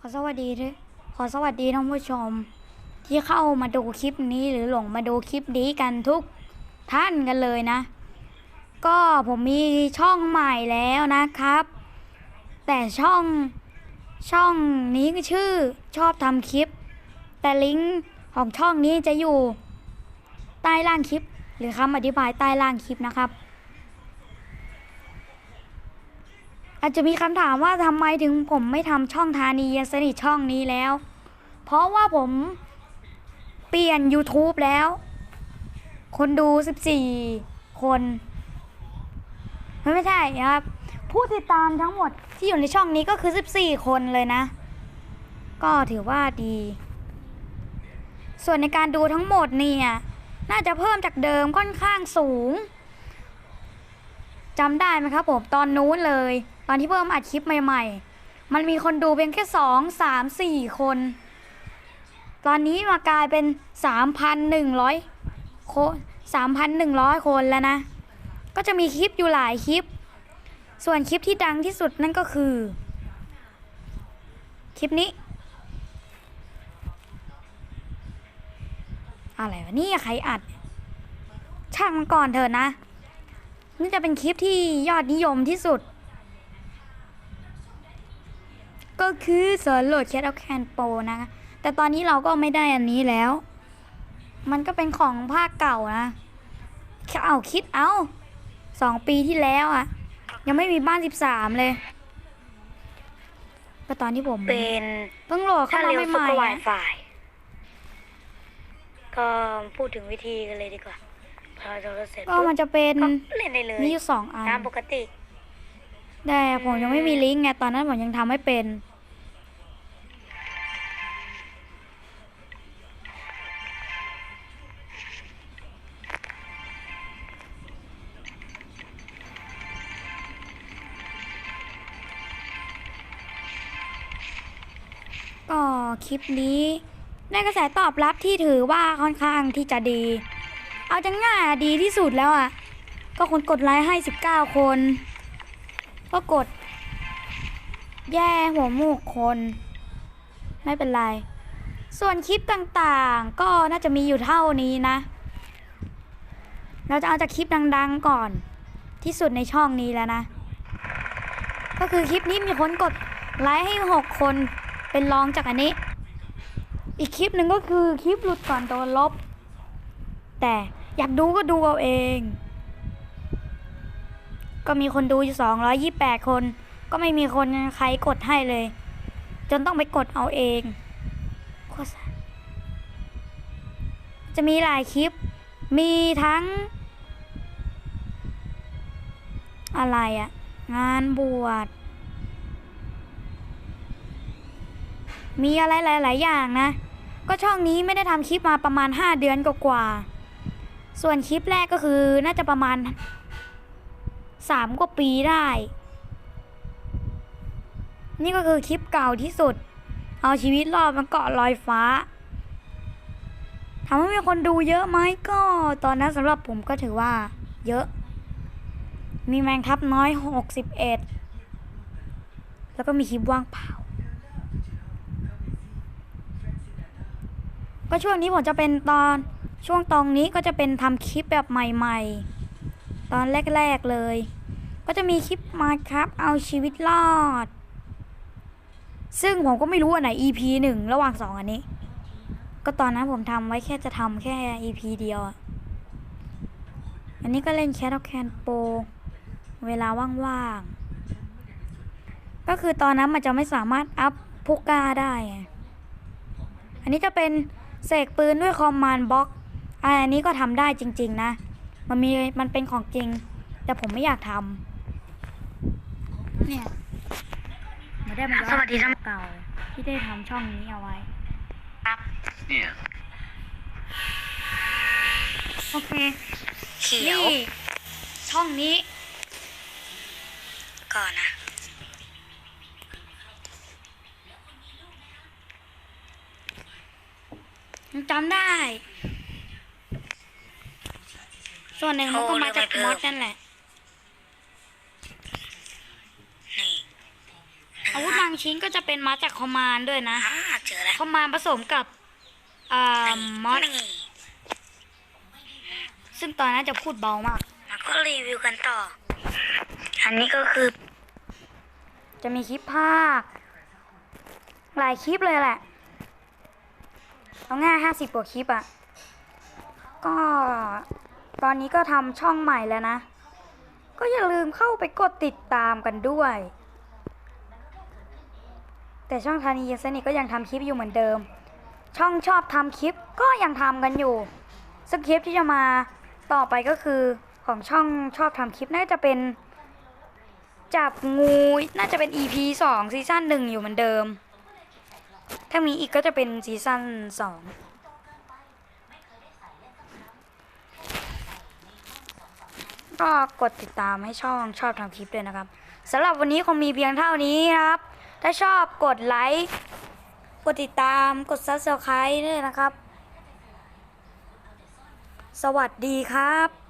ขอสวัสดีด้วยขอสวัสดีท่านผู้ชม ที่เข้ามาดูคลิปนี้หรือหลงมาดูคลิปนี้กันทุกท่านกันเลยนะ ก็ผมมีช่องใหม่แล้วนะครับ แต่ช่องช่องนี้ชื่อชอบทำคลิป แต่ลิงก์ของช่องนี้จะอยู่ใต้ล่างคลิป หรือคำอธิบายใต้ล่างคลิปนะครับ อาจจะมีคำถามว่าทำไมถึงผมไม่ทำช่องธานียสนิทช่องนี้แล้ว เพราะว่าผมเปลี่ยน YouTube แล้ว คนดู 14 คน ไม่ใช่ครับ ผู้ติดตามทั้งหมดที่อยู่ในช่องนี้ก็คือ 14 คนเลยนะ ก็ถือว่าดี ส่วนในการดูทั้งหมดเนี่ยน่าจะเพิ่มจากเดิมค่อนข้างสูงจำได้ไหมครับผมตอนนู้นเลย ตอนที่เพิ่มอัดคลิปใหม่ๆ มันมีคนดูเพียงแค่สองสามสี่คน ตอนนี้มากลายเป็นสามพันหนึ่งร้อยคนสามพันหนึ่งร้อยคนแล้วนะ ก็จะมีคลิปอยู่หลายคลิป ส่วนคลิปที่ดังที่สุดนั่นก็คือ คลิปนี้ อะไรวะนี่ใครอัด ช่างมันก่อนเถอะนะนี่จะเป็นคลิปที่ยอดนิยมที่สุด ก็คือสอนโหลดแคทเอาแคนโปนะคะ แต่ตอนนี้เราก็ไม่ได้อันนี้แล้ว มันก็เป็นของภาคเก่านะแค่เอาคิดเอาสองปีที่แล้วอะ่ะ ยังไม่มีบ้านสิบสามเลยก็ตอนที่ผมเป็นเพิ่งโหลดเข้าถ้ามาเร็วใหสุดม่ก็ๆไวอะไฟก็พูดถึงวิธีกันเลยดีกว่าพอเราเสร็จก็ปุ๊บมันจะเป็นก็เล่นได้เลยมีอยู่สองอันตามปกติ แต่ผมยังไม่มีลิงก์ไงตอนนั้นผมยังทำไม่เป็น คลิปนี้ได้กระแสตอบรับที่ถือว่าค่อนข้างที่จะดี เอาจังง่ายดีที่สุดแล้วอะ ก็คนกดไลค์ให้ 19 คน ก็กด แย่หัวหมูกคน ไม่เป็นไร ส่วนคลิปต่างๆ ก็น่าจะมีอยู่เท่านี้นะ เราจะเอาจากคลิปดังๆก่อนที่สุดในช่องนี้แล้วนะ ก็คือคลิปนี้มีคนกดไลค์ให้ 6 คน เป็นรองจากอันนี้ อีกคลิปหนึ่งก็คือคลิปหลุดก่อนโดนลบ แต่อยากดูก็ดูเอาเอง ก็มีคนดูอยู่สองร้อยี่แปดคน ก็ไม่มีคนใครกดให้เลย จนต้องไปกดเอาเองโคตรจะมีหลายคลิป มีทั้ง อะไรอะงานบวช มีอะไรหลาย ๆ อย่างนะ ก็ช่องนี้ไม่ได้ทำคลิปมาประมาณ 5 เดือนกว่าๆส่วนคลิปแรกก็คือน่าจะประมาณสามกว่าปีได้ นี่ก็คือคลิปเก่าที่สุด เอาชีวิตรอดบนเกาะลอยฟ้าถามว่ามีคนดูเยอะไหมก็ตอนนั้นสำหรับผมก็ถือว่า เยอะ มีแมงทับน้อยหกสิบเอ็ดแล้วก็มีคลิปว่างเปล่า ก็ช่วงนี้ผมจะเป็นตอนช่วงตรงนี้ก็จะเป็นทำคลิปแบบใหม่ ๆ ตอนแรกๆเลย ก็จะมีคลิปมาครับ เอาชีวิตรอด ซึ่งผมก็ไม่รู้อันไหน EP หนึ่งระหว่างสองอันนี้ ก็ตอนนั้นผมทำไว้แค่จะทำแค่ EP เดียว อันนี้ก็เล่นแคทแคนโปเวลาว่างๆ ก็คือตอนนั้นมันจะไม่สามารถอัพพุกกาได้ อันนี้จะเป็น เสกปืนด้วยคอมมานด์บล็อกอันนี้ก็ทำได้จริง ๆ นะ มันมีมันเป็นของจริง แต่ผมไม่อยากทำเนี่ยมาได้มาย้อนสวัสดีท่านเก่าที่ได้ทำช่องนี้เอาไว้ ครับเนี่ยโอเคเขียวนี่ช่องนี้ ก่อนนะ ยังจำได้ ส่วนหนึ่งมันก็มาจากมอสนั่นแหละนี่อาวุธบางชิ้นก็จะเป็นมาจากคอมมานด์ด้วยนะอ่าเจอแล้วคอมมานด์ผสมกับอ่ามอสนี่ซึ่งตอนนั้นจะพูดเบามากมาก็รีวิวกันต่อ อันนี้ก็คือ จะมีคลิปภาค หลายคลิปเลยแหละ เอาง่ายห้าสิบกว่าคลิปอะ่ะ ก็ตอนนี้ก็ทำช่องใหม่แล้วนะ ก็อย่าลืมเข้าไปกดติดตามกันด้วย แต่ช่องทานียสนิทก็ยังทำคลิปอยู่เหมือนเดิม ช่องชอบทำคลิปก็ยังทำกันอยู่ซึ่งคลิปที่จะมาต่อไปก็คือของช่องชอบทำคลิปน่าจะเป็นจับงูน่าจะเป็น EP สองซีซั่นหนึ่งอยู่เหมือนเดิม ถ้ามีอีกก็จะเป็นซีซั่นสองก็กดติดตามให้ช่องชอบทำคลิปด้วยนะครับสำหรับวันนี้คงมีเพียงเท่านี้นะครับ ถ้าชอบกดไลค์ กดติดตาม กด subscribe ด้วยนะครับ สวัสดีครับ